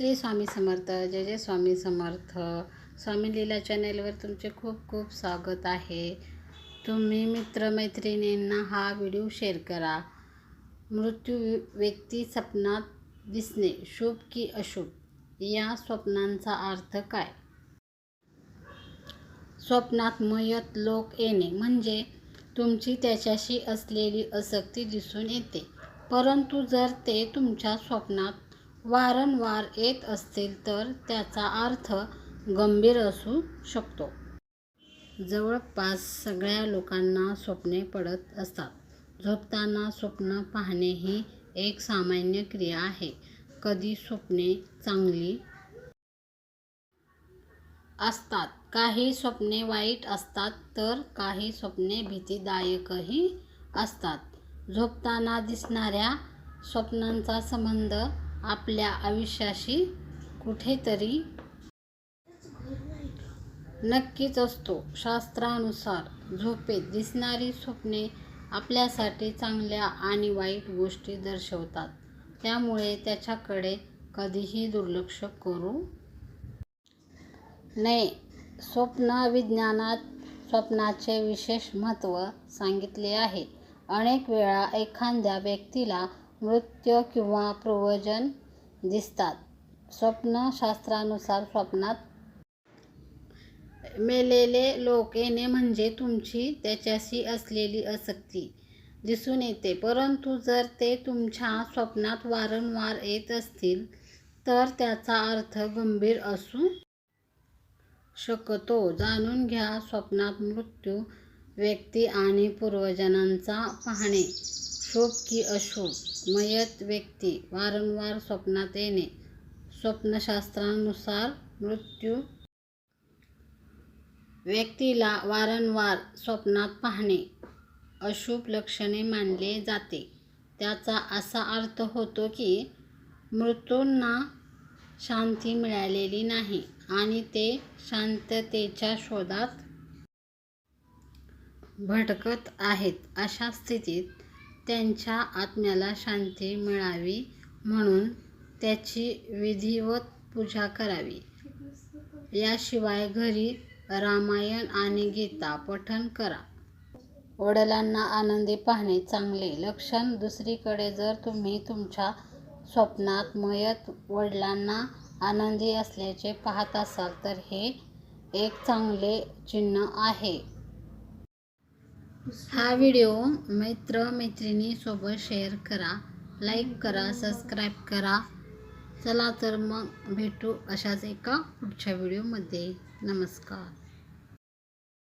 श्री स्वामी समर्थ जय जय स्वामी समर्थ. स्वामी लीला चॅनेलवर तुमचे खूप खूप स्वागत आहे. तुम्ही मित्रमैत्रिणींना हा व्हिडिओ शेअर करा. मृत्यू व्यक्ती स्वप्नात दिसणे शुभ की अशुभ? या स्वप्नांचा अर्थ काय? स्वप्नात मयत लोक येणे म्हणजे तुमची त्याच्याशी असलेली आसक्ती दिसून येते. परंतु जर ते तुमच्या स्वप्नात वारंवार येत असतील तर त्याचा अर्थ गंभीर असू शकतो. जवळपास सगळ्या लोकांना स्वप्ने पडत असतात. झोपताना स्वप्न पाहणे ही एक सामान्य क्रिया आहे. कधी स्वप्ने चांगली असतात काही स्वप्ने वाईट असतात तर काही स्वप्ने भीतीदायकही असतात. झोपताना दिसणाऱ्या स्वप्नांचा संबंध आपल्या आयुष्याशी कुठेतरी नक्कीच असतो. शास्त्रानुसार झोपेत दिसणारी स्वप्ने आपल्यासाठी चांगल्या आणि वाईट गोष्टी दर्शवतात. त्यामुळे त्याच्याकडे कधीही दुर्लक्ष करू नये. स्वप्न विज्ञानात स्वप्नाचे विशेष महत्त्व सांगितले आहे. अनेक वेळा एखाद्या व्यक्तीला नृत्य किंवा प्रवचन दिसतात. स्वप्नशास्त्रानुसार स्वप्नात मेलेले लोक येणे म्हणजे तुमची त्याच्याशी असलेली आसक्ती दिसून येते. परंतु जर ते तुमच्या स्वप्नात वारंवार येत असतील तर त्याचा अर्थ गंभीर असू शकतो. जाणून घ्या स्वप्नात मृत्यू व्यक्ती आणि पूर्वजनांचा पाहणे. शोभ की अशुभ मयत व्यक्ती वारंवार स्वप्नात येणे स्वप्नशास्त्रानुसार मृत्यू. व्यक्तीला वारंवार स्वप्नात पाहणे अशुभ लक्षणे मानले जाते. त्याचा असा अर्थ होतो की मृत्यूंना शांती मिळालेली नाही आणि ते शांततेच्या शोधात भटकत आहेत. अशा स्थितीत त्यांच्या आत्म्याला शांती मिळावी म्हणून त्याची विधिवत पूजा करावी. याशिवाय घरी रामायण आणि गीता पठण करा. वडिलांना आनंदी पाहणे चांगले. लक्षण दुसरीकडे जर तुम्ही तुमच्या स्वप्नात मयत वडिलांना आनंदी असल्याचे पाहत असाल तर हे एक चांगले चिन्ह आहे. हा व्हिडिओ मित्रमैत्रिणीसोबत शेअर करा लाईक करा सबस्क्राईब करा. चला तर मग भेटू अशाच एका पुढच्या व्हिडिओमध्ये. नमस्कार.